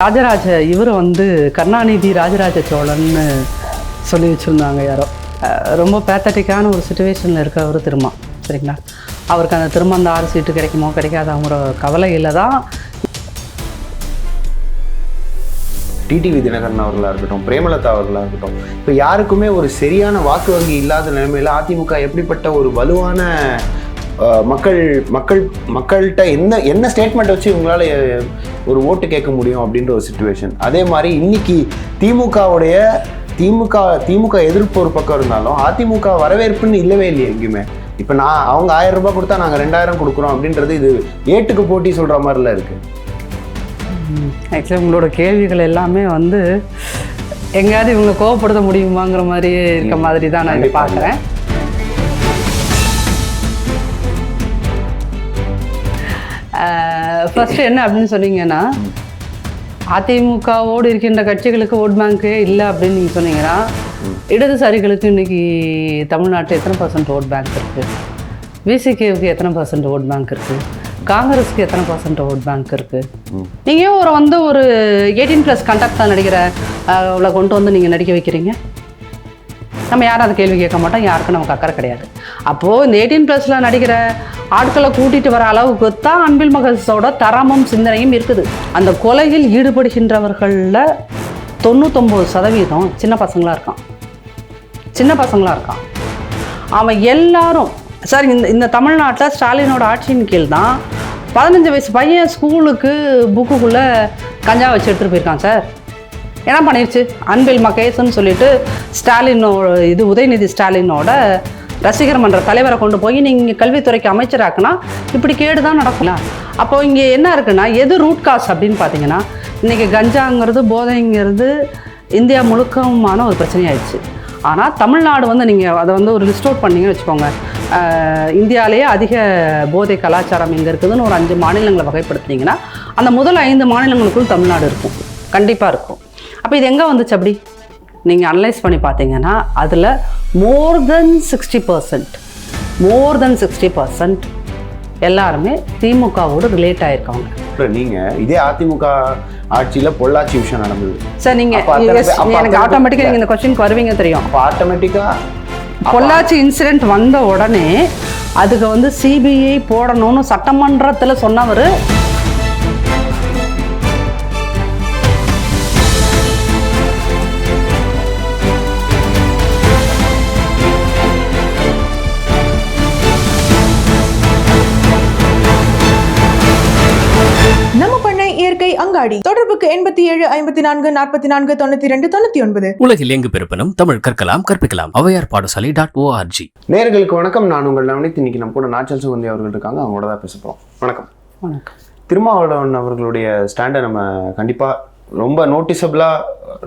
ராஜராஜ இவர் வந்து கருணாநிதி ராஜராஜ சோழன்னு சொல்லி வச்சுருந்தாங்க யாரோ. ரொம்ப பேத்தட்டிக்கான ஒரு சுச்சுவேஷனில் இருக்கவர் திருமா சரிங்களா? அவருக்கு அந்த திரும்ப அந்த ஆறு சீட்டு கிடைக்குமோ கிடைக்காதாங்கிற கவலையில் தான் டிடிவி தினகரன் அவர்களாக இருக்கட்டும் பிரேமலதா அவர்களாக இருக்கட்டும் இப்போ யாருக்குமே ஒரு சரியான வாக்கு வங்கி இல்லாத நிலைமையில் அதிமுக எப்படிப்பட்ட ஒரு வலுவான மக்கள் மக்கள் மக்கள்கிட்ட என்ன என்ன ஸ்டேட்மெண்ட் வச்சு இவங்களால ஒரு ஓட்டு கேட்க முடியும் அப்படின்ற ஒரு சுச்சுவேஷன் அதே மாதிரி இன்னைக்கு திமுகவுடைய திமுக திமுக எதிர்ப்பு ஒரு பக்கம் இருந்தாலும் அதிமுக வரவேற்புன்னு இல்லவே இல்லையே எங்கேயுமே. இப்போ நான் அவங்க ஆயிரம் ரூபாய் கொடுத்தா நாங்கள் ரெண்டாயிரம் கொடுக்குறோம் அப்படின்றது இது ஏட்டுக்கு போட்டி சொல்கிற மாதிரிலாம் இருக்குது ஆக்சுவலி உங்களோட கேள்விகள் எல்லாமே வந்து எங்கேயாவது இவங்க கோவப்படுத்த முடியுமாங்கிற மாதிரியே இருக்க மாதிரி தான் நான். பார்க்குறேன். ஃபர்ஸ்ட் என்ன அப்படின்னு சொன்னீங்கன்னா அதிமுகவோடு இருக்கின்ற கட்சிகளுக்கு ஓட் பேங்க்கே இல்லை அப்படின்னு நீங்கள் சொன்னீங்கன்னா இடதுசாரிகளுக்கு இன்னைக்கு தமிழ்நாட்டில் எத்தனை பர்சன்ட் ஓட் பேங்க் இருக்குது விசிகேவுக்கு எத்தனை பர்சன்ட் ஓட் பேங்க் இருக்குது காங்கிரஸ்க்கு எத்தனை பர்சன்ட் ஓட் பேங்க் இருக்குது நீங்க ஒரு வந்து ஒரு எயிட்டீன் ப்ளஸ் தான் நடிக்கிற கொண்டு வந்து நீங்கள் நடிக்க வைக்கிறீங்க? நம்ம யாரும் அதை கேள்வி கேட்க மாட்டோம் யாருக்கும் நமக்கு அக்கறை கிடையாது. அப்போது இந்த எயிட்டீன் ப்ளஸில் நடிக்கிற ஆட்களை கூட்டிகிட்டு வர அளவுக்கு தான் அன்பில் மகேஷோட தரமும் சிந்தனையும் இருக்குது. அந்த கொலையில் ஈடுபடுகின்றவர்களில் தொண்ணூத்தொம்பது சதவீதம் சின்ன பசங்களாக இருக்கான். சின்ன பசங்களாக இருக்கான். அவன் எல்லாரும் சார் இந்த இந்த தமிழ்நாட்டில் ஸ்டாலினோட ஆட்சியின் கீழ் தான் பதினஞ்சு வயசு பையன் ஸ்கூலுக்கு புக்குக்குள்ளே கஞ்சா வச்சு எடுத்துகிட்டு போயிருக்கான் சார். என்ன பண்ணிருச்சு? அன்பில் மகேஷ்னு சொல்லிட்டு ஸ்டாலினோட இது உதயநிதி ஸ்டாலினோட ரசிகர் மன்ற தலைவரை கொண்டு போய் நீங்கள் கல்வித்துறைக்கு அமைச்சராக்குனா இப்படி கேடு தான் நடக்கலாம் அப்போ இங்கே என்ன இருக்குன்னா எது ரூட் காஸ் அப்படின்னு பார்த்தீங்கன்னா இன்றைக்கி கஞ்சாங்கிறது போதைங்கிறது இந்தியா முழுக்கமான ஒரு பிரச்சனையாயிடுச்சு. ஆனால் தமிழ்நாடு வந்து நீங்கள் அதை வந்து ஒரு லிஸ்ட் அவுட் பண்ணீங்கன்னு வச்சுக்கோங்க. இந்தியாவிலேயே அதிக போதை கலாச்சாரம் எங்கே இருக்குதுன்னு ஒரு அஞ்சு மாநிலங்களை வகைப்படுத்துனீங்கன்னா அந்த முதல் ஐந்து மாநிலங்களுக்குள் தமிழ்நாடு இருக்கும். கண்டிப்பாக இருக்கும். அப்போ இது எங்கே வந்துச்சு அப்படி? நீங்கள் அனலைஸ் பண்ணி பார்த்தீங்கன்னா அதில் more than sixty percent more than sixty percent எல்லாருமே திமுகவோடு ரிலேட் ஆயிருக்காங்க அப்புறம் நீங்க இதே அதிமுக ஆட்சியில பொள்ளாச்சி விஷயம் நடந்தது. சார் நீங்கள் எனக்கு ஆட்டோமேட்டிக்காக நீங்கள் இந்த கொஸ்டினுக்கு வருவீங்க தெரியும். அப்போ ஆட்டோமேட்டிக்கா பொள்ளாச்சி இன்சிடென்ட் வந்த உடனே அதுக்கு வந்து சிபிஐ போடணும்னு சட்டமன்றத்தில் சொன்னவர் அங்காடி தொடர்புக்கு எண்பத்தி ஏழு ஐம்பத்தி நான்கு நாற்பத்தி நான்கு தொண்ணூத்தி ரெண்டு தொண்ணூத்தி ஒன்பது. உலகில் எங்கு பிறப்பினும் தமிழ் கற்கலாம் கற்பிக்கலாம். ஔவையார் பாடசாலை டாட் ஓஆர்ஜி நேர்களுக்கு வணக்கம். நான் உங்கள் நவனித் இன்னைக்கு நம்ம கூட நாச்சல் சுகந்தி அவர்கள் இருக்காங்க. அவங்களோட தான் பேச போறோம். வணக்கம். வணக்கம். திருமாவளவன் அவர்களுடைய ஸ்டாண்டை நம்ம கண்டிப்பா ரொம்ப நோட்டிசபிளா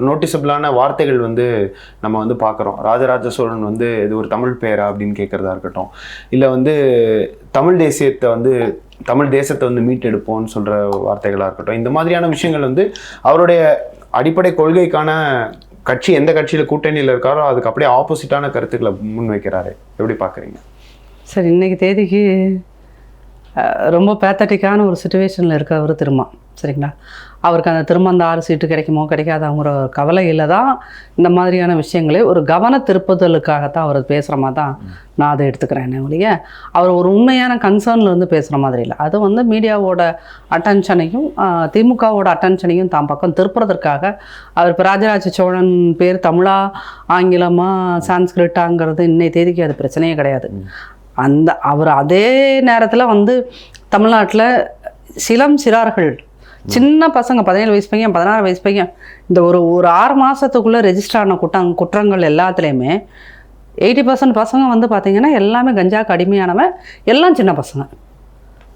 நோட்டிசபிளான வார்த்தைகள் வந்து நம்ம வந்து பார்க்குறோம். ராஜராஜ சோழன் வந்து இது ஒரு தமிழ் பெயரா அப்படின்னு கேட்குறதா இருக்கட்டும். இல்லை வந்து தமிழ் தேசியத்தை வந்து தமிழ் தேசத்தை வந்து மீட்டெடுப்போம்னு சொல்கிற வார்த்தைகளாக இருக்கட்டும். இந்த மாதிரியான விஷயங்கள் வந்து அவருடைய அடிப்படை கொள்கைக்கான கட்சி எந்த கட்சியில் கூட்டணியில் இருக்காரோ அதுக்கு அப்படியே ஆப்போசிட்டான கருத்துக்களை முன்வைக்கிறாரு. எப்படி பார்க்குறீங்க? சார் இன்றைக்கி தேதிக்கு ரொம்ப பேத்தட்டிக்கான ஒரு சுச்சுவேஷனில் இருக்கவர் திரும்ப சரிங்களா? அவருக்கு அந்த திரும்ப அந்த ஆறு சீட்டு கிடைக்குமோ கிடைக்காதாங்கிற ஒரு கவலையில் தான் இந்த மாதிரியான விஷயங்களே ஒரு கவன திருப்புதலுக்காகத்தான் அவர் பேசுகிற மாதிரி தான் நான் அதை எடுத்துக்கிறேன் ஒழிய அவர் ஒரு உண்மையான கன்சர்னில் இருந்து பேசுகிற மாதிரி இல்லை. அது வந்து மீடியாவோட அட்டென்ஷனையும் திமுகவோட அட்டென்ஷனையும் தான் பக்கம் திருப்புறதற்காக அவர் இப்போ ராஜராஜ சோழன் பேர் தமிழா ஆங்கிலமா சான்ஸ்கிரிட்டாங்கிறது இன்னைய தேதிக்கு அது பிரச்சனையே கிடையாது. அந்த அவர் அதே நேரத்தில் வந்து தமிழ்நாட்டில் சிலம் சிறார்கள் சின்ன பசங்க பதினேழு வயசு பையன் பதினாறு வயசு பையன் இந்த ஒரு ஒரு ஆறு மாதத்துக்குள்ளே ரெஜிஸ்டர் ஆன குற்றங் குற்றங்கள் எல்லாத்துலேயுமே எயிட்டி பர்சன்ட் பசங்க வந்து பார்த்திங்கன்னா எல்லாமே கஞ்சாக்கு அடிமையானவன் எல்லாம் சின்ன பசங்க.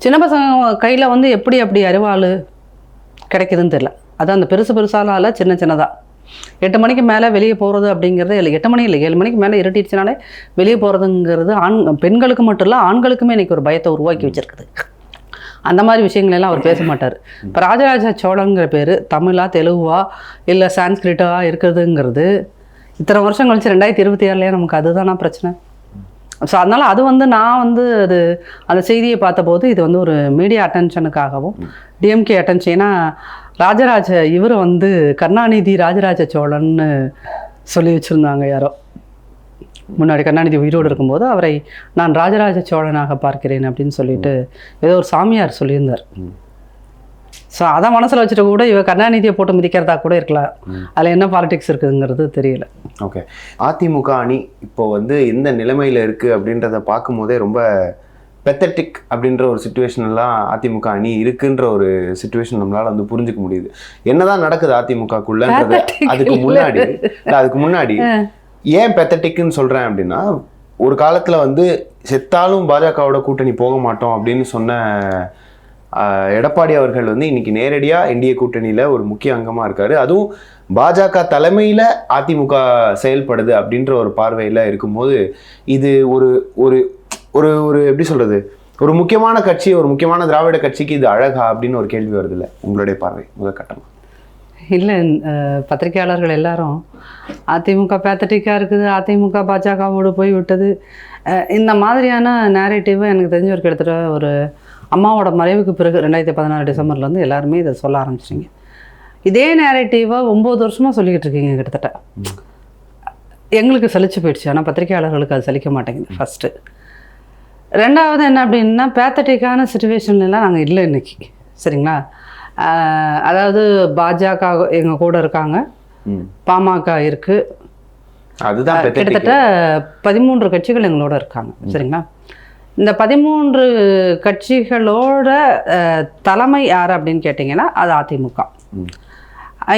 சின்ன பசங்க கையில் வந்து எப்படி அப்படி அறிவாள் கிடைக்குதுன்னு தெரில அது அந்த பெருசு பெருசாலாம் இல்லை சின்ன சின்னதாக எட்டு மணிக்கு மேலே வெளியே போகிறது அப்படிங்கிறது இல்லை. எட்டு மணி இல்லை ஏழு மணிக்கு மேலே இருட்டிடுச்சுனாலே வெளியே போகிறதுங்கிறது ஆண் பெண்களுக்கு மட்டும் இல்லை ஆண்களுக்குமே இன்றைக்கி ஒரு பயத்தை உருவாக்கி வச்சிருக்குது. அந்த மாதிரி விஷயங்கள் எல்லாம் அவர் பேச மாட்டார். இப்போ ராஜராஜ சோழங்கிற பேர் தமிழா தெலுங்குவா இல்லை சான்ஸ்கிரிட்டா இருக்கிறதுங்கிறது இத்தனை வருஷம் கழிச்சு ரெண்டாயிரத்தி இருபத்தி ஏழுலேயே நமக்கு அதுதானா பிரச்சனை? ஸோ அதனால் அது வந்து நான் வந்து அது அந்த செய்தியை பார்த்தபோது இது வந்து ஒரு மீடியா அட்டென்ஷனுக்காகவும் டிஎம்கே அட்டென்ஷன் ஏன்னா ராஜராஜ இவர் வந்து கருணாநிதி ராஜராஜ சோழன்னு சொல்லி வச்சுருந்தாங்க யாரோ. முன்னாடி கருணாநிதி உயிரோடு இருக்கும்போது அவரை நான் ராஜராஜ சோழனாக பார்க்கிறேன் அப்படின்னு சொல்லிட்டு ஏதோ ஒரு சாமியார் சொல்லியிருந்தார். ஸோ அதை மனசில் வச்சுட்டு கூட இவ கருணாநிதியை போட்டு மிதிக்கிறதா கூட இருக்கலாம். அதில் என்ன பாலிடிக்ஸ் இருக்குதுங்கிறது தெரியல. ஓகே அதிமுக அணி இப்போ வந்து எந்த நிலைமையில இருக்கு அப்படின்றத பார்க்கும்போதே ரொம்ப பெத்தட்டிக் அப்படின்ற ஒரு சுச்சுவேஷன் எல்லாம் அதிமுக அணி இருக்குன்ற ஒரு சுச்சுவேஷன் நம்மளால வந்து புரிஞ்சுக்க முடியுது. என்னதான் நடக்குது அதிமுகக்குள்ளன்றது அதுக்கு. முன்னாடி அதுக்கு முன்னாடி ஏன் பெத்தட்டிக்குன்னு சொல்கிறேன் அப்படின்னா ஒரு காலத்தில் வந்து செத்தாலும் பாஜகவோட கூட்டணி போக மாட்டோம் அப்படின்னு சொன்ன எடப்பாடி அவர்கள் வந்து இன்னைக்கு நேரடியாக என்டிஏ கூட்டணியில் ஒரு முக்கிய அங்கமாக இருக்கார். அதுவும் பாஜக தலைமையில் அதிமுக செயல்படுது அப்படின்ற ஒரு பார்வையில் இருக்கும்போது இது ஒரு ஒரு ஒரு ஒரு எப்படி சொல்கிறது ஒரு முக்கியமான கட்சி ஒரு முக்கியமான திராவிட கட்சிக்கு இது அழகா அப்படின்னு ஒரு கேள்வி வருது இல்லை? உங்களுடைய பார்வை முதல் கட்டமாக இல்லை பத்திரிகையாளர்கள் எல்லாரும் அதிமுக பேத்தட்டிக்காக இருக்குது அதிமுக பாஜகவோடு போய் விட்டது இந்த மாதிரியான நேரேட்டிவை எனக்கு தெரிஞ்ச ஒரு கிட்டத்தட்ட ஒரு அம்மாவோட மறைவுக்கு பிறகு ரெண்டாயிரத்தி பதினாறு டிசம்பர்லேருந்து எல்லாருமே இதை சொல்ல ஆரம்பிச்சிட்டிங்க. இதே நேரேட்டிவாக ஒம்பது வருஷமாக சொல்லிக்கிட்டு இருக்கீங்க கிட்டத்தட்ட. எங்களுக்கு சலிச்சு போயிடுச்சு. ஆனால் பத்திரிகையாளர்களுக்கு அது சலிக்க மாட்டேங்குது ஃபஸ்ட்டு ரெண்டாவது என்ன அப்படின்னா பேத்தட்டிக்கான சுச்சுவேஷன்லாம் நாங்கள் இல்லை இன்றைக்கி சரிங்களா? அதாவது பாஜக எங்கள் கூட இருக்காங்க. பாமக இருக்குது அதுதான். கிட்டத்தட்ட பதிமூன்று கட்சிகள் எங்களோட இருக்காங்க. சரிங்களா? இந்த பதிமூன்று கட்சிகளோட தலைமை யார் அப்படின்னு கேட்டிங்கன்னா அது அதிமுக.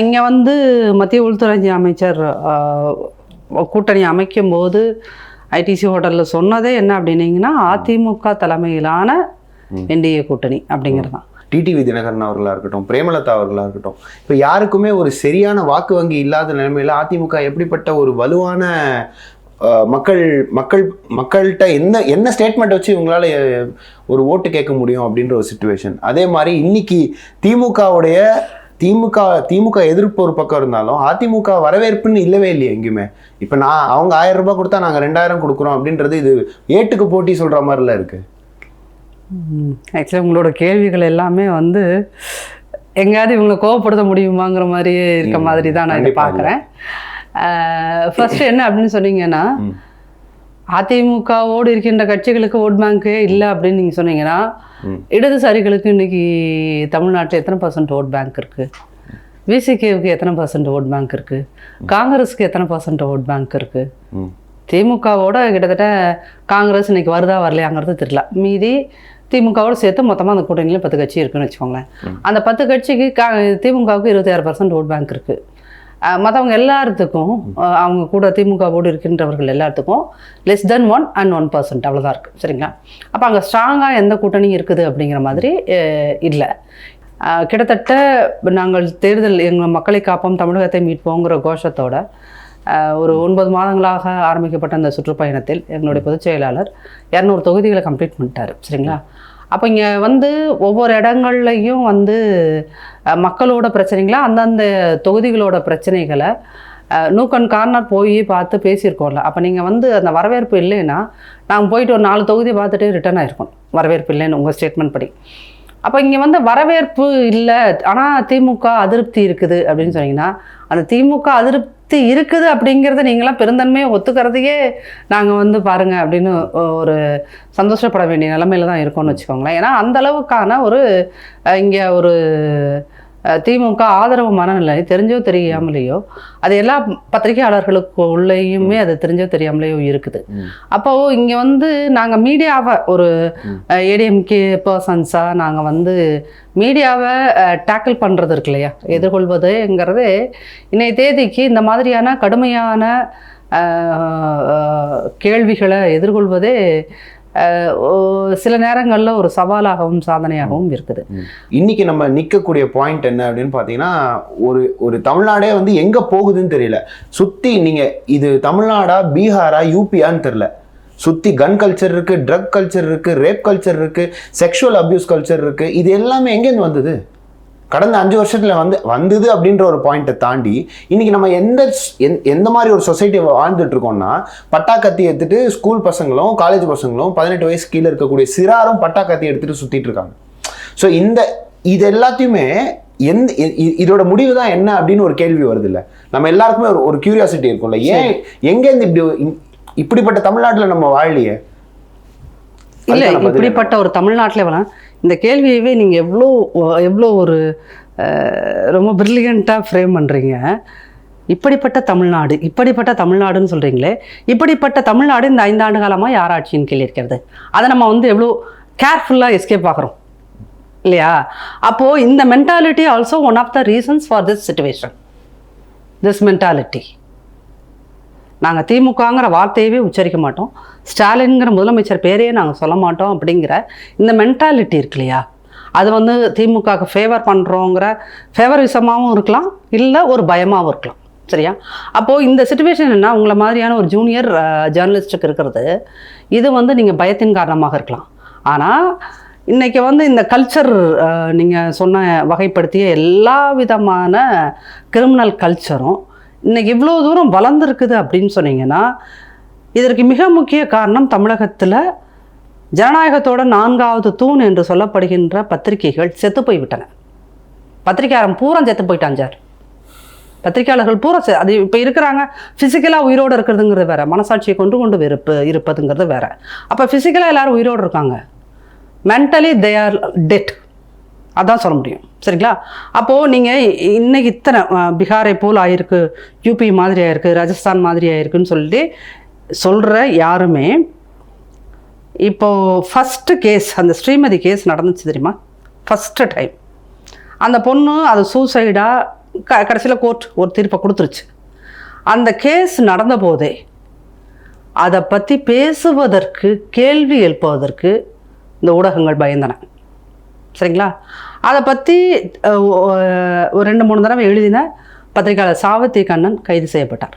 இங்கே வந்து மத்திய உள்துறை அமைச்சர் கூட்டணி அமைக்கும் போது ஐடிசி ஹோட்டலில் சொன்னதே என்ன அப்படின்னீங்கன்னா அதிமுக தலைமையிலான என்டிஏ கூட்டணி அப்படிங்கிறது தான் டிடிவி தினகரன் அவர்களாக இருக்கட்டும் பிரேமலதா அவர்களாக இருக்கட்டும் இப்போ யாருக்குமே ஒரு சரியான வாக்கு வங்கி இல்லாத நிலைமையில் அதிமுக எப்படிப்பட்ட ஒரு வலுவான மக்கள் மக்கள் மக்கள்கிட்ட என்ன என்ன ஸ்டேட்மெண்ட் வச்சு இவங்களால ஒரு ஓட்டு கேட்க முடியும் அப்படின்ற ஒரு சுச்சுவேஷன் அதே மாதிரி இன்னைக்கு திமுகவுடைய திமுக திமுக எதிர்ப்பு ஒரு பக்கம் இருந்தாலும் அதிமுக வரவேற்புன்னு இல்லவே இல்லையே எங்கேயுமே. இப்போ நான் அவங்க ஆயிரம் ரூபாய் கொடுத்தா நாங்கள் ரெண்டாயிரம் கொடுக்குறோம் அப்படின்றது இது ஏட்டுக்கு போட்டி சொல்கிற மாதிரிலாம் இருக்குது ஆக்சுவலி உங்களோட கேள்விகள் எல்லாமே வந்து எங்கேயாவது இவங்களை கோவப்படுத்த முடியுமாங்கிற மாதிரியே இருக்க மாதிரி தான் நான் இதை பார்க்குறேன். ஃபர்ஸ்ட் என்ன அப்படின்னு சொன்னீங்கன்னா. அதிமுகவோடு இருக்கின்ற கட்சிகளுக்கு ஓட் பேங்க்கே இல்லை அப்படின்னு நீங்கள் சொன்னீங்கன்னா. இடதுசாரிகளுக்கு இன்னைக்கு தமிழ்நாட்டில் எத்தனை பர்சன்ட் ஓட் பேங்க் இருக்குது விசிகேவுக்கு எத்தனை பர்சன்ட் ஓட் பேங்க் இருக்குது காங்கிரஸுக்கு எத்தனை பர்சன்ட் ஓட் பேங்க் இருக்குது திமுகவோட கிட்டத்தட்ட காங்கிரஸ் இன்னைக்கு வருதா வரலையாங்கிறது தெரியல. மீதி திமுகவோட சேர்த்து மொத்தமாக அந்த கூட்டணியில் பத்து கட்சி இருக்குன்னு வச்சுக்கோங்களேன். அந்த பத்து கட்சிக்கு கா திமுகவுக்கு இருபத்தி ஆறு பர்சன்ட் ஓட் பேங்க் இருக்குது மற்றவங்க எல்லாத்துக்கும் அவங்க கூட திமுகவோடு இருக்கின்றவர்கள் எல்லாத்துக்கும் less than one and one percent அவ்வளோதான் இருக்குது சரிங்களா? அப்போ அங்கே ஸ்ட்ராங்காக எந்த கூட்டணி இருக்குது அப்படிங்கிற மாதிரி இல்லை. கிட்டத்தட்ட நாங்கள் தேர்தல் எங்கள் மக்களை காப்போம் தமிழகத்தை மீட்போங்கிற கோஷத்தோட ஒரு ஒன்பது மாதங்களாக ஆரம்பிக்கப்பட்ட அந்த சுற்றுப்பயணத்தில் எங்களுடைய பொதுச் செயலாளர் இரநூறு தொகுதிகளை கம்ப்ளீட் பண்ணிட்டாரு சரிங்களா? அப்போ இங்கே வந்து ஒவ்வொரு இடங்கள்லையும் வந்து மக்களோட பிரச்சனைகளை அந்தந்த தொகுதிகளோட பிரச்சனைகளை நூக்கன் கார்னர் போய் பார்த்து பேசியிருக்கோம்ல. அப்போ நீங்கள் வந்து அந்த வரவேற்பு இல்லைன்னா நாங்கள் போயிட்டு ஒரு நாலு தொகுதி பார்த்துட்டு ரிட்டர்ன் ஆயிருக்கோம். வரவேற்பு இல்லைன்னு உங்கள் ஸ்டேட்மெண்ட் படி. அப்போ இங்கே வந்து வரவேற்பு இல்லை ஆனால் திமுக அதிருப்தி இருக்குது அப்படின்னு சொன்னீங்கன்னா அந்த திமுக அதிருப்தி இருக்குது அப்படிங்கிறத நீங்களாம் பெருந்தன்மையை ஒத்துக்கிறதையே நாங்கள் வந்து பாருங்க அப்படின்னு ஒரு சந்தோஷப்பட வேண்டிய நிலமையில தான் இருக்கோம்னு வச்சுக்கோங்களேன். ஏன்னா அந்த அளவுக்கான ஒரு இங்கே ஒரு திமுக ஆதரவு மனநிலை தெரிஞ்சோ தெரியாமலேயோ அது எல்லா பத்திரிகையாளர்களுக்கு உள்ளேயுமே அது தெரிஞ்சோ தெரியாமலேயோ இருக்குது. ம். அப்போ இங்கே வந்து நாங்கள் மீடியாவை ஒரு ஏடிஎம்கே பர்சன்ஸாக நாங்கள் வந்து மீடியாவை டேக்கிள் பண்ணுறது இருக்கு இல்லையா? எதிர்கொள்வதுங்கிறது இன்னைய தேதிக்கு இந்த மாதிரியான கடுமையான கேள்விகளை எதிர்கொள்வதே சில நேரங்களில் ஒரு சவாலாகவும் சாதனையாகவும் இருக்குது. இன்னைக்கு நம்ம நிற்கக்கூடிய பாயிண்ட் என்ன அப்படின்னு பார்த்தீங்கன்னா ஒரு ஒரு தமிழ்நாடே வந்து எங்கே போகுதுன்னு தெரியல. சுற்றி நீங்கள் இது தமிழ்நாடா பீகாரா யூபியான்னு தெரியல. சுற்றி கன் கல்ச்சர் இருக்குது ட்ரக் கல்ச்சர் இருக்குது ரேப் கல்ச்சர் இருக்குது செக்ஷுவல் அப்யூஸ் கல்ச்சர் இருக்குது இது எல்லாமே எங்கேருந்து வந்தது? கடந்த அஞ்சு வருஷத்துல வந்து வந்தது அப்படின்ற ஒரு பாயிண்ட்டை தாண்டி இன்னைக்கு நம்ம எந்த எந்த மாதிரி ஒரு சொசைட்டி வாழ்ந்துட்டு இருக்கோம்னா பட்டா கத்தி எடுத்துட்டு ஸ்கூல் பசங்களும் காலேஜ் பசங்களும் பதினெட்டு வயசு கீழே இருக்கக்கூடிய சிறாரும் பட்டா கத்தி எடுத்துட்டு சுத்திட்டு இருக்காங்க ஸோ இந்த இது எல்லாத்தையுமே எந்த இதோட முடிவு தான் என்ன அப்படின்னு ஒரு கேள்வி வருது இல்ல நம்ம எல்லாருக்குமே ஒரு ஒரு கியூரியாசிட்டி இருக்கும்ல. ஏன் எங்கேருந்து இப்படி இப்படிப்பட்ட தமிழ்நாட்டுல நம்ம வாழலையே? இல்லை இப்படிப்பட்ட ஒரு தமிழ்நாட்டில் இந்த கேள்வியவே நீங்கள் எவ்வளோ எவ்வளோ ஒரு ரொம்ப பிரில்லியண்ட்டாக ஃப்ரேம் பண்ணுறீங்க இப்படிப்பட்ட தமிழ்நாடு இப்படிப்பட்ட தமிழ்நாடுன்னு சொல்கிறீங்களே இப்படிப்பட்ட தமிழ்நாடு இந்த ஐந்தாண்டு காலமாக யார் ஆட்சியின் கீழ் இருக்கிறது? அதை நம்ம வந்து எவ்வளோ கேர்ஃபுல்லாக எஸ்கேப் ஆகிறோம் இல்லையா? அப்போது இந்த mentality also one of the reasons for this situation this mentality நாங்கள் திமுகங்கிற வார்த்தையவே உச்சரிக்க மாட்டோம். ஸ்டாலின்ங்கிற முதலமைச்சர் பேரையே நாங்கள் சொல்ல மாட்டோம் அப்படிங்கிற இந்த மென்டாலிட்டி இருக்கு இல்லையா? அது வந்து திமுகவுக்கு ஃபேவர் பண்ணுறோங்கிற ஃபேவரிசமாகவும் இருக்கலாம் இல்லை ஒரு பயமாகவும் இருக்கலாம். சரியா? அப்போது இந்த சுச்சுவேஷன் என்ன உங்களை மாதிரியான ஒரு ஜூனியர் ஜேர்னலிஸ்ட்டுக்கு இருக்கிறது இது வந்து நீங்கள் பயத்தின் காரணமாக இருக்கலாம். ஆனால் இன்றைக்கி வந்து இந்த கல்ச்சர் நீங்கள் சொன்ன வகைப்படுத்திய எல்லா விதமான கிரிமினல் கல்ச்சரும் இன்றைக்கி இவ்வளோ தூரம் வளர்ந்துருக்குது அப்படின்னு சொன்னீங்கன்னா இதற்கு மிக முக்கிய காரணம் தமிழகத்தில் ஜனநாயகத்தோட நான்காவது தூண் என்று சொல்லப்படுகின்ற பத்திரிகைகள் செத்து போய்விட்டன. பத்திரிகையாளன் பூரா செத்து போயிட்டான் சார். பத்திரிகையாளர்கள் பூரா செ- அது இப்போ இருக்கிறாங்க ஃபிசிக்கலாக உயிரோடு இருக்கிறதுங்கிறது வேற மனசாட்சியை கொண்டு கொண்டு இருப்பு இருப்பதுங்கிறது வேற. அப்போ ஃபிசிக்கலாக எல்லோரும் உயிரோடு இருக்காங்க. மென்டலி தே ஆர் டெட் அதான் சொல்ல முடியும். சரிங்களா? அப்போது நீங்கள் இன்னைக்கு இத்தனை பீகாரை போல் ஆயிருக்கு யூபி மாதிரி ஆயிருக்கு ராஜஸ்தான் மாதிரி ஆயிருக்குன்னு சொல்லிட்டு சொல்கிற யாருமே இப்போது ஃபஸ்ட்டு கேஸ் அந்த ஸ்ரீமதி கேஸ் நடந்துச்சு தெரியுமா? ஃபஸ்ட்டு டைம் அந்த பொண்ணு அது சூசைடாக க கடைசியில் கோர்ட் ஒரு தீர்ப்பை கொடுத்துருச்சு. அந்த கேஸ் நடந்த போதே அதை பற்றி பேசுவதற்கு கேள்வி எழுப்புவதற்கு இந்த ஊடகங்கள் பயந்தன. சரிங்களா? அதை பற்றி ஒரு ரெண்டு மூணு தடவை எழுதின பத்திரிகையாளர் சாவத்தி கண்ணன் கைது செய்யப்பட்டார்.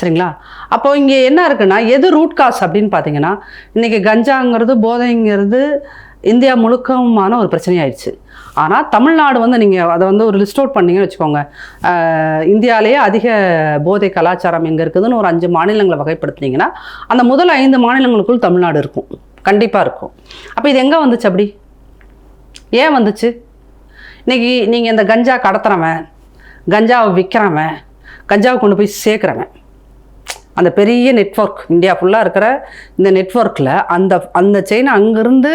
சரிங்களா? அப்போ இங்கே என்ன இருக்குன்னா எது ரூட் காஸ் அப்படின்னு பார்த்தீங்கன்னா இன்றைக்கி கஞ்சாங்கிறது போதைங்கிறது இந்தியா முழுக்கமான ஒரு பிரச்சனையாயிடுச்சு. ஆனால் தமிழ்நாடு வந்து நீங்கள் அதை வந்து ஒரு லிஸ்ட் அவுட் பண்ணீங்கன்னு வச்சுக்கோங்க. இந்தியாவிலேயே அதிக போதை கலாச்சாரம் எங்கே இருக்குதுன்னு ஒரு அஞ்சு மாநிலங்களை வகைப்படுத்துனீங்கன்னா அந்த முதல் ஐந்து மாநிலங்களுக்குள் தமிழ்நாடு இருக்கும். கண்டிப்பாக இருக்கும். அப்போ இது எங்கே வந்துச்சு அப்படி? ஏன் வந்துச்சு? இன்னைக்கு நீங்கள் இந்த கஞ்சா கடத்துறவன் கஞ்சாவை விற்கிறவன் கஞ்சாவை கொண்டு போய் சேர்க்குறவன் அந்த பெரிய நெட்வொர்க் இந்தியா ஃபுல்லாக இருக்கிற இந்த நெட்வொர்க்கில் அந்த அந்த செயினை அங்கேருந்து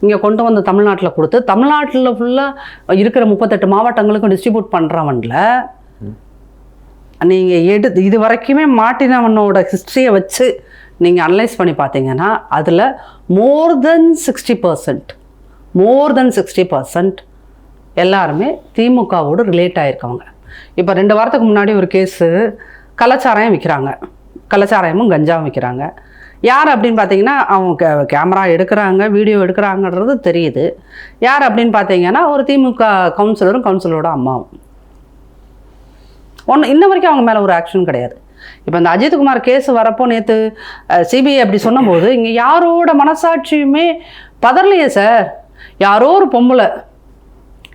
இங்கே கொண்டு வந்து தமிழ்நாட்டில் கொடுத்து தமிழ்நாட்டில் ஃபுல்லாக இருக்கிற முப்பத்தெட்டு மாவட்டங்களுக்கும் டிஸ்ட்ரிபியூட் பண்ணுறவன்ல நீங்கள் எடுத்து இது வரைக்குமே மாட்டினவனோட ஹிஸ்ட்ரியை வச்சு நீங்கள் அனலைஸ் பண்ணி பார்த்தீங்கன்னா அதில் more than sixty percent more than sixty percent எல்லாருமே திமுகவோடு ரிலேட் ஆகிருக்கவங்க இப்போ ரெண்டு வாரத்துக்கு முன்னாடி ஒரு கேஸு கலாச்சாரம் விற்கிறாங்க கலாச்சாரமும் கஞ்சாவும் விற்கிறாங்க யார் அப்படின்னு பார்த்தீங்கன்னா அவங்க கே- கேமரா எடுக்கிறாங்க வீடியோ எடுக்கிறாங்கன்றது தெரியுது. யார் அப்படின்னு பார்த்தீங்கன்னா ஒரு திமுக கவுன்சிலரும் கவுன்சிலரோட அம்மாவும். ஒன்று இன்ன வரைக்கும் அவங்க மேலே ஒரு ஆக்ஷன் கிடையாது. இப்போ இந்த அஜித்குமார் கேஸ் வரப்போ நேற்று சிபிஐ அப்படி சொன்னபோது இங்கே யாரோட மனசாட்சியுமே பதறலையே சார் யாரோ ஒரு பொம்பளை.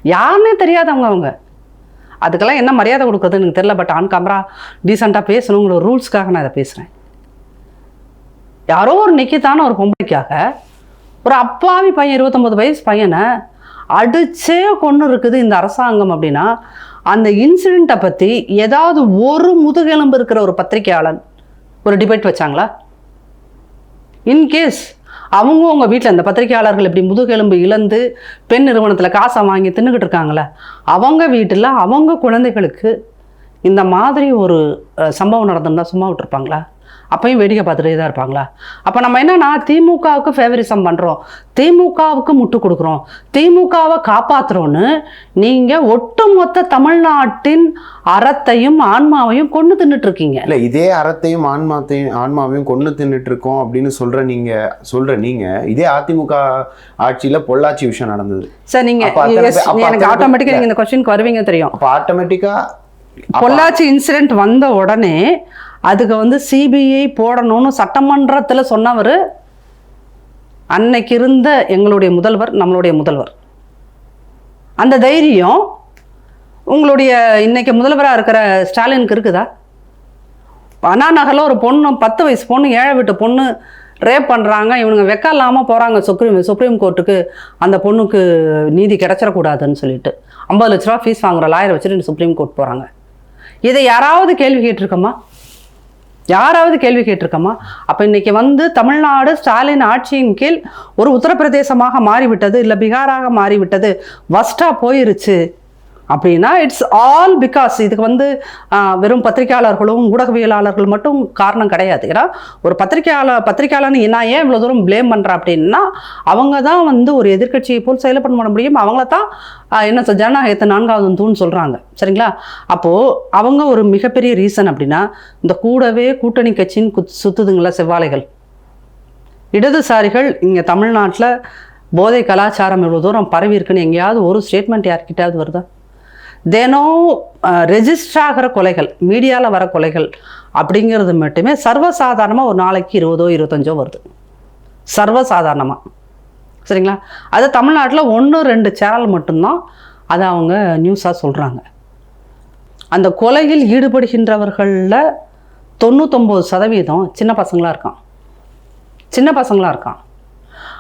யாருன்னே தெரியாதவங்க அவங்க. அதுக்கெல்லாம் என்ன மரியாதை கொடுக்குறதுன்னு எனக்கு தெரியல பட் ஆன் கேமரா டீசெண்டாக பேசணுங்கிற ரூல்ஸ்க்காக நான் இதை பேசுகிறேன் யாரோ ஒரு நிக்கிதான ஒரு பொம்பளைக்காக ஒரு அப்பாவி பையன் இருபத்தொம்பது வயசு பையனை அடிச்சே கொண்டு இருக்குது இந்த அரசாங்கம் அப்படின்னா அந்த இன்சிடெண்ட்டை பற்றி ஏதாவது ஒரு முதுகெலும்பு இருக்கிற ஒரு பத்திரிக்கையாளன் ஒரு டிபேட் வச்சாங்களா? இன்கேஸ் அவங்க உங்கள் வீட்டில் இந்த பத்திரிக்கையாளர்கள் இப்படி முதுகெலும்பு இழந்து பெண் நிறுவனத்தில் காசை வாங்கி தின்னுக்கிட்டு இருக்காங்களே அவங்க வீட்டில் அவங்க குழந்தைகளுக்கு இந்த மாதிரி ஒரு சம்பவம் நடந்திருந்தால் சும்மா விட்டுருப்பாங்களா? அப்பயும் வேடிக்கை பார்த்துட்டே தான் இருப்பாங்களா? அப்போ நம்ம என்னன்னா திமுகவுக்கு ஃபேவரிசம் பண்ணுறோம் திமுகவுக்கு முட்டு கொடுக்குறோம். திமுகவை காப்பாற்றுறோன்னு நீங்கள் ஒட்டுமொத்த தமிழ்நாட்டின் அறத்தையும் ஆன்மாவையும் கொண்டு தின்னுட்டு இருக்கீங்க இல்ல இதே அறத்தையும் ஆன்மாத்தையும் ஆன்மாவையும் கொண்டு தின்னுட்டு இருக்கோம் அப்படின்னு சொல்ற நீங்க சொல்ற நீங்க இதே அதிமுக ஆட்சியில பொள்ளாச்சி விஷயம் நடந்தது. சார் நீங்க அப்ப அத்தனை yes, பேர்- அப்ப எனக்கு ஆட்டோமேட்டிக்காக நீங்க இந்த கொஸ்டினுக்கு வருவீங்க தெரியும். அப்ப ஆட்டோமேட்டிக்கா பொள்ளாச்சி இன்சிடென்ட் வந்த உடனே அதுக்கு வந்து சிபிஐ போடணும்னு சட்டமன்றத்தில் சொன்னவர் அன்னைக்கு இருந்த எங்களுடைய முதல்வர் நம்மளுடைய முதல்வர். அந்த தைரியம் உங்களுடைய இன்னைக்கு முதல்வராக இருக்கிற ஸ்டாலினுக்கு இருக்குதா? அண்ணா நகரில் ஒரு பொண்ணு பத்து வயசு பொண்ணு ஏழை வீட்டு பொண்ணு ரேப் பண்ணுறாங்க இவனுங்க வெக்க இல்லாமல் போகிறாங்க சுப்ரீம் சுப்ரீம் கோர்ட்டுக்கு. அந்த பொண்ணுக்கு நீதி கிடைச்சிடக்கூடாதுன்னு சொல்லிட்டு ஐம்பது லட்ச ரூபா ஃபீஸ் வாங்குற லாயரை வச்சுட்டு சுப்ரீம் கோர்ட் போகிறாங்க இதை யாராவது கேள்வி கேட்டிருக்கோமா? யாராவது கேள்வி கேட்டிருக்கோமா? அப்போ இன்றைக்கி வந்து தமிழ்நாடு ஸ்டாலின் ஆட்சியின் கீழ் ஒரு உத்தரப்பிரதேசமாக மாறிவிட்டது இல்லை பீகாராக மாறிவிட்டது வஸ்ட்டாக போயிருச்சு. அப்படின்னா இட்ஸ் ஆல் பிகாஸ் இதுக்கு வந்து வெறும் பத்திரிகையாளர்களும் ஊடகவியலாளர்கள் மட்டும் காரணம் கிடையாது. ஏன்னா ஒரு பத்திரிகையாளர் பத்திரிகையாளர்னு நான் ஏன் இவ்வளோ தூரம் ப்ளேம் பண்ணுறேன் அப்படின்னா அவங்க தான் வந்து ஒரு எதிர்க்கட்சியை போல் செயல்பட பண்ண முடியும். அவங்கள தான் என்ன சொல் ஜனநாயகத்தை நான்காவது தூண் சொல்கிறாங்க சரிங்களா? அப்போது அவங்க ஒரு மிகப்பெரிய ரீசன் அப்படின்னா இந்த கூடவே கூட்டணி கட்சின்னு குத் சுத்துதுங்களா செவ்வாழைகள். இடதுசாரிகள் இங்கே தமிழ்நாட்டில் போதை கலாச்சாரம் இவ்வளோ தூரம் பரவி இருக்குன்னு எங்கேயாவது ஒரு ஸ்டேட்மெண்ட் யார்கிட்டயாவது வருதா? தினம் ரெஜிஸ்டர் ஆகிற கொலைகள் மீடியாவில் வர கொலைகள் அப்படிங்கிறது மட்டுமே சர்வசாதாரணமாக ஒரு நாளைக்கு இருபதோ இருபத்தஞ்சோ வருது. சர்வசாதாரணமாக சரிங்களா? அது தமிழ்நாட்டில் ஒன்று ரெண்டு சேனல் மட்டும்தான் அதை அவங்க நியூஸாக சொல்கிறாங்க அந்த கொலையில் ஈடுபடுகின்றவர்களில் தொண்ணூத்தொம்பது சதவீதம் சின்ன பசங்களாக இருக்கான். சின்ன பசங்களாக இருக்கான்.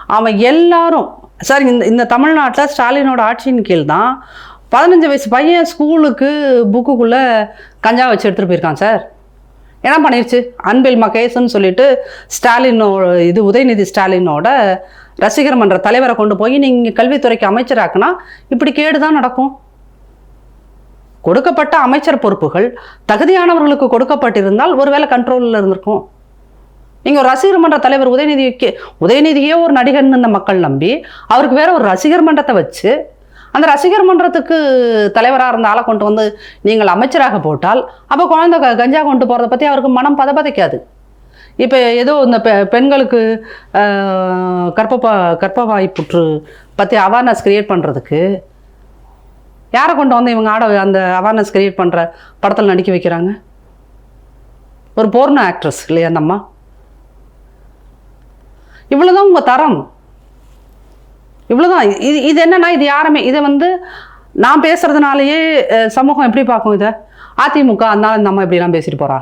அவன் எல்லாரும் சார் இந்த இந்த தமிழ்நாட்டில் ஸ்டாலினோட ஆட்சியின் கீழ் தான் பதினஞ்சு வயசு பையன் ஸ்கூலுக்கு புக்குக்குள்ளே கஞ்சா வச்சு எடுத்துகிட்டு போயிருக்கான் சார். என்ன பண்ணிருச்சு? அன்பில் மகேஷ்னு சொல்லிட்டு ஸ்டாலினோட இது உதயநிதி ஸ்டாலினோட ரசிகர் மன்ற தலைவரை கொண்டு போய் நீங்கள் கல்வித்துறைக்கு அமைச்சராக்குனா இப்படி கேடு தான் நடக்கும். கொடுக்கப்பட்ட அமைச்சர் பொறுப்புகள் தகுதியானவர்களுக்கு கொடுக்கப்பட்டிருந்தால் ஒருவேளை கண்ட்ரோலில் இருந்திருக்கும். நீங்கள் ஒரு ரசிகர் மன்ற தலைவர் உதயநிதிக்கு உதயநிதியே ஒரு நடிகர்னு இந்த மக்கள் நம்பி அவருக்கு வேற ஒரு ரசிகர் மன்றத்தை வச்சு அந்த ரசிகர் மன்றத்துக்கு தலைவராக இருந்த ஆளை கொண்டு வந்து நீங்கள் அமைச்சராக போட்டால் அப்போ குழந்தை க- கஞ்சா கொண்டு போகிறத பற்றி அவருக்கு மனம் பதபதைக்காது இப்போ ஏதோ இந்த பெ பெண்களுக்கு ஆஹ், கர்ப்பப்பா கர்ப்பவாய் புற்று பற்றி அவேர்னஸ் கிரியேட் பண்ணுறதுக்கு யாரை கொண்டு வந்து இவங்க ஆட அந்த அவேர்னஸ் க்ரியேட் பண்ணுற படத்தில் நடிக்க வைக்கிறாங்க? ஒரு போர்னோ ஆக்ட்ரஸ் இல்லையா அந்த அம்மா? இவ்வளோதான் உங்கள் தரம். இவ்வளோதான் இது இது என்னன்னா இது யாருமே இதை வந்து நான் பேசுறதுனாலயே சமூகம் எப்படி பார்க்கும் இதை? அதிமுக அதனால இந்த அம்மா இப்படிலாம் பேசிட்டு போறா?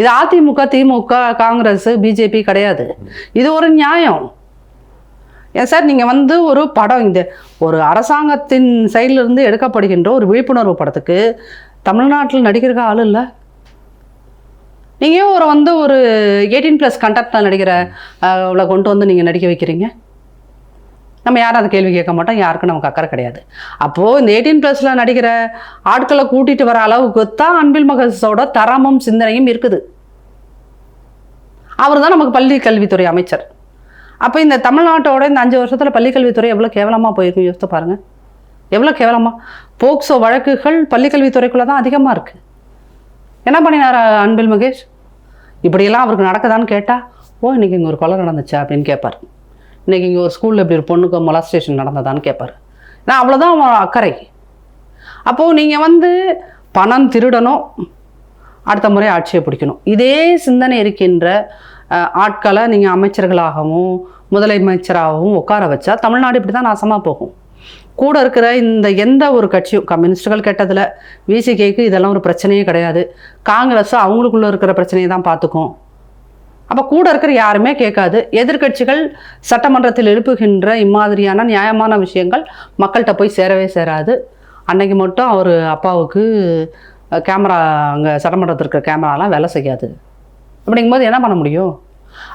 இது அதிமுக திமுக காங்கிரஸ் பிஜேபி கிடையாது. இது ஒரு நியாயம். ஏன் சார் நீங்கள் வந்து ஒரு படம் இந்த ஒரு அரசாங்கத்தின் சைட்லேருந்து எடுக்கப்படுகின்ற ஒரு விழிப்புணர்வு படத்துக்கு தமிழ்நாட்டில் நடிக்கிறக்க ஆள் இல்லை. நீங்கள் ஒரு வந்து ஒரு எயிட்டீன் ப்ளஸ் கண்டக்டில் நடிக்கிற அவளை கொண்டு வந்து நீங்கள் நடிக்க வைக்கிறீங்க? நம்ம யாரும் அதை கேள்வி கேட்க மாட்டோம். யாருக்கும் நமக்கு அக்கறை கிடையாது. அப்போது இந்த எயிட்டீன் ப்ளஸில் நடிக்கிற ஆட்களை கூட்டிகிட்டு வர அளவுக்கு தான் அன்பில் மகசோட தரமும் சிந்தனையும் இருக்குது. அவர் தான் நமக்கு பள்ளி கல்வித்துறை அமைச்சர். அப்போ இந்த தமிழ்நாட்டோட இந்த அஞ்சு வருஷத்தில் பள்ளிக்கல்வித்துறை எவ்வளோ கேவலமாக போயிருக்கு யோசித்து பாருங்கள் எவ்வளோ கேவலமாக போக்சோ வழக்குகள் பள்ளிக்கல்வித்துறைக்குள்ளே தான் அதிகமாக இருக்குது என்ன பண்ணினார் அன்பில் மகேஷ்? இப்படியெல்லாம் அவருக்கு நடக்குதான்னு கேட்டால் ஓ இன்னைக்கு இங்கே ஒரு கொலை நடந்துச்சா? அப்படின்னு கேட்பார். இன்றைக்கி இங்கே ஒரு ஸ்கூலில் இப்படி ஒரு பொண்ணுக்கு மொலாஸ்டேஷன் நடந்ததான்னு கேட்பார் நான் அவ்வளோதான் அவன் அக்கறை. அப்போது நீங்கள் வந்து பணம் திருடணும் அடுத்த முறை ஆட்சியை பிடிக்கணும். இதே சிந்தனை இருக்கின்ற ஆட்களை நீங்கள் அமைச்சர்களாகவும் முதலமைச்சராகவும் உட்கார வச்சா தமிழ்நாடு இப்படி தான் நாசமாக போகும். கூட இருக்கிற இந்த எந்த ஒரு கட்சியும் கம்யூனிஸ்டுகள் கெட்டதில் விசிகேக்கு இதெல்லாம் ஒரு பிரச்சனையே கிடையாது. காங்கிரஸ் அவங்களுக்குள்ளே இருக்கிற பிரச்சனையை தான் பார்த்துக்கும். அப்போ கூட இருக்கிற யாருமே கேட்காது. எதிர்க்கட்சிகள் சட்டமன்றத்தில் எழுப்புகின்ற இம்மாதிரியான நியாயமான விஷயங்கள் மக்கள்கிட்ட போய் சேரவே சேராது. அன்னைக்கு மட்டும் அவர் அப்பாவுக்கு கேமரா அங்கே சட்டமன்றத்தில் இருக்கிற கேமராலாம் வேலை செய்யாது. அப்படிங்கும்போது என்ன பண்ண முடியும்?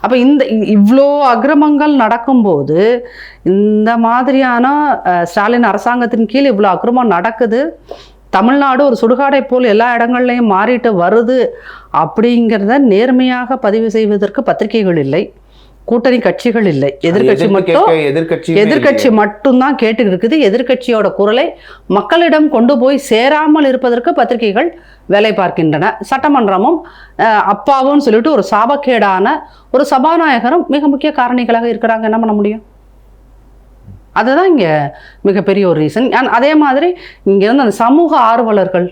அப்போ இந்த இவ்வளோ அக்கிரமங்கள் நடக்கும்போது இந்த மாதிரியான ஸ்டாலின் அரசாங்கத்தின் கீழ் இவ்வளோ அக்கிரமம் நடக்குது. தமிழ்நாடு ஒரு சுடுகாடை போல் எல்லா இடங்கள்லையும் மாறிட்டு வருது அப்படிங்கிறத நேர்மையாக பதிவு செய்வதற்கு பத்திரிகைகள் இல்லை கூட்டணி கட்சிகள் இல்லை. எதிர்க்கட்சி எதிர்த்து மட்டும் கேட்க எதிர்க்கட்சியுமே எதிர்க்கட்சி மட்டும்தான் கேட்டுக்கிட்டு இருக்குது எதிர்க்கட்சியோட குரலை மக்களிடம் கொண்டு போய் சேராமல் இருப்பதற்கு பத்திரிகைகள் வேலை பார்க்கின்றன. சட்டமன்றமும் அப்பாவும் சொல்லிட்டு ஒரு சாபக்கேடான ஒரு சபாநாயகரும் மிக முக்கிய காரணிகளாக இருக்கிறாங்க. என்ன பண்ண முடியும்? அதுதான் இங்கே மிகப்பெரிய ஒரு ரீசன் அதே மாதிரி இங்கே இருந்து அந்த சமூக ஆர்வலர்கள்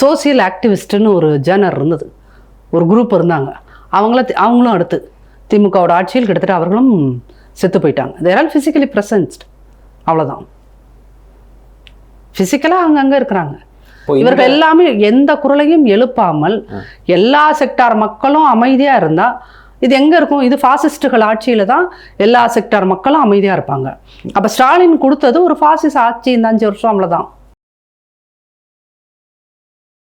சோசியல் ஆக்டிவிஸ்ட்னு ஒரு ஜேர்னர் இருந்தது. ஒரு குரூப் இருந்தாங்க. அவங்கள அவங்களும் அடுத்து திமுகவோட ஆட்சியில் கிட்டத்தட்ட அவர்களும் செத்து போயிட்டாங்க. தேர் ஆல் ஃபிசிக்கலி ப்ரெசன்ஸ்ட் அவ்வளோதான் ஃபிசிக்கலாக அங்கங்கே இருக்கிறாங்க. இவர்கள் எல்லாமே எந்த குரலையும் எழுப்பாமல் எல்லா செக்டார் மக்களும் அமைதியாக இருந்தால் இது எங்கே இருக்கும்? இது ஃபாசிஸ்டுகள் ஆட்சியில் தான் எல்லா செக்டார் மக்களும் அமைதியாக இருப்பாங்க. அப்போ ஸ்டாலின் கொடுத்தது ஒரு ஃபாசிஸ்ட் ஆட்சி இந்த அஞ்சு வருஷம் அவ்வளோதான்